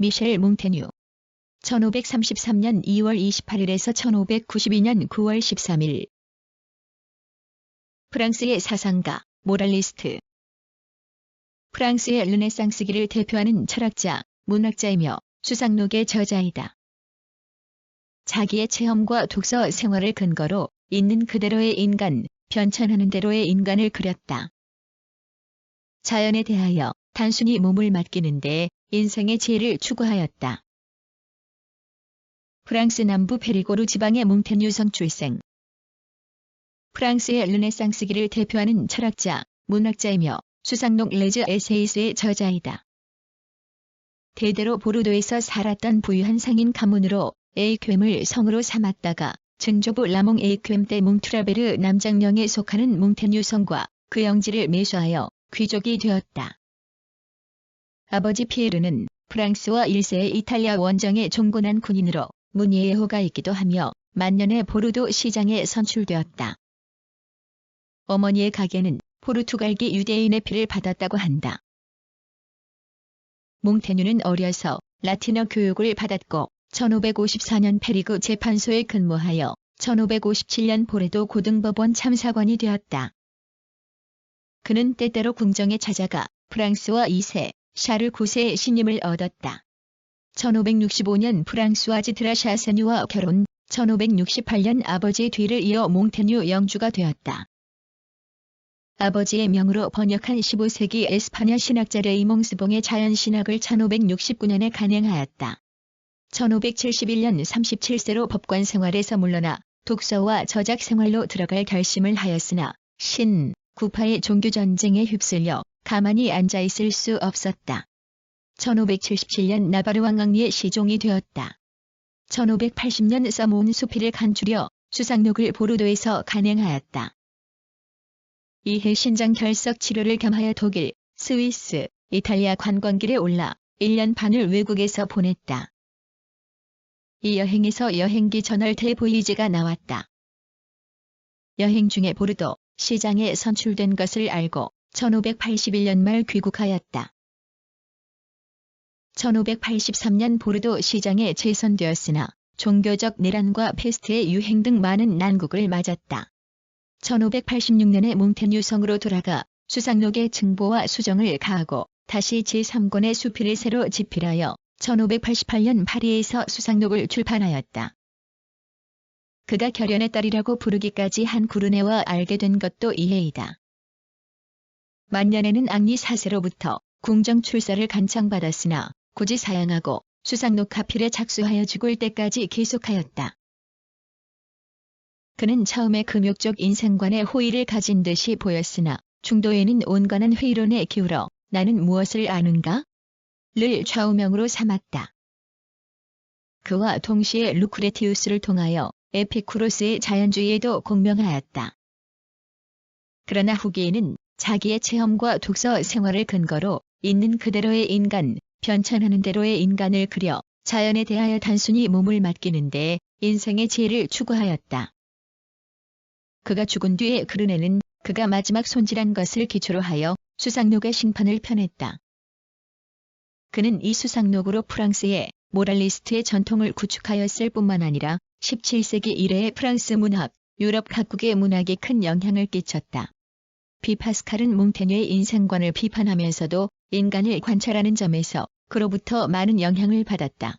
미셸 몽테뉴 1533년 2월 28일에서 1592년 9월 13일 프랑스의 사상가, 모랄리스트 프랑스의 르네상스기를 대표하는 철학자, 문학자이며 수상록의 저자이다. 자기의 체험과 독서 생활을 근거로 있는 그대로의 인간, 변천하는 대로의 인간을 그렸다. 자연에 대하여 단순히 몸을 맡기는데 인생의 지혜를 추구하였다. 프랑스 남부 페리고르 지방의 몽테뉴성 출생. 프랑스의 르네상스기를 대표하는 철학자, 문학자이며 수상록 레즈 에세이스의 저자이다. 대대로 보르도에서 살았던 부유한 상인 가문으로 에이쿰을 성으로 삼았다가 증조부 라몽 에이쿰 때 몽트라베르 남장령에 속하는 몽테뉴 성과 그 영지를 매수하여 귀족이 되었다. 아버지 피에르는 프랑스와 1세의 이탈리아 원정에 종군한 군인으로 문예의 호가 있기도 하며 만년에 보르도 시장에 선출되었다. 어머니의 가게는 포르투갈계 유대인의 피를 받았다고 한다. 몽테뉴는 어려서 라틴어 교육을 받았고 1554년 페리그 재판소에 근무하여 1557년 보레도 고등법원 참사관이 되었다. 그는 때때로 궁정에 찾아가 프랑스와 2세, 샤를 9세의 신임을 얻었다. 1565년 프랑스와즈 드라샤세뉴와 결혼, 1568년 아버지의 뒤를 이어 몽테뉴 영주가 되었다. 아버지의 명으로 번역한 15세기 에스파냐 신학자 레이몽스봉의 자연신학을 1569년에 간행하였다. 1571년 37세로 법관 생활에서 물러나 독서와 저작 생활로 들어갈 결심을 하였으나 신, 구파의 종교전쟁에 휩쓸려 가만히 앉아있을 수 없었다. 1577년 나바르 왕왕리의 시종이 되었다. 1580년 써모은 수필을 간추려 수상록을 보르도에서 간행하였다. 이해 신장 결석 치료를 겸하여 독일, 스위스, 이탈리아 관광길에 올라 1년 반을 외국에서 보냈다. 이 여행에서 여행기 저널 대보이지가 나왔다. 여행 중에 보르도 시장에 선출된 것을 알고 1581년 말 귀국하였다. 1583년 보르도 시장에 재선되었으나 종교적 내란과 페스트의 유행 등 많은 난국을 맞았다. 1586년에 몽테뉴 성으로 돌아가 수상록의 증보와 수정을 가하고 다시 제3권의 수필을 새로 집필하여 1588년 파리에서 수상록을 출판하였다. 그가 결연의 딸이라고 부르기까지 한 구르네와 알게 된 것도 이해이다. 만년에는 앙리 사세로부터 궁정 출사를 간청받았으나 굳이 사양하고 수상록 카필에 착수하여 죽을 때까지 계속하였다. 그는 처음에 금욕적 인생관에 호의를 가진 듯이 보였으나 중도에는 온건한 회의론에 기울어 나는 무엇을 아는가? 를 좌우명으로 삼았다. 그와 동시에 루크레티우스를 통하여 에피쿠로스의 자연주의에도 공명하였다. 그러나 후기에는 자기의 체험과 독서 생활을 근거로 있는 그대로의 인간, 변천하는 대로의 인간을 그려 자연에 대하여 단순히 몸을 맡기는데 인생의 지혜를 추구하였다. 그가 죽은 뒤에 그르네는 그가 마지막 손질한 것을 기초로 하여 수상록의 심판을 펴냈다. 그는 이 수상록으로 프랑스의 모랄리스트의 전통을 구축하였을 뿐만 아니라 17세기 이래의 프랑스 문학, 유럽 각국의 문학에 큰 영향을 끼쳤다. 비파스칼은 몽테뉴의 인생관을 비판하면서도 인간을 관찰하는 점에서 그로부터 많은 영향을 받았다.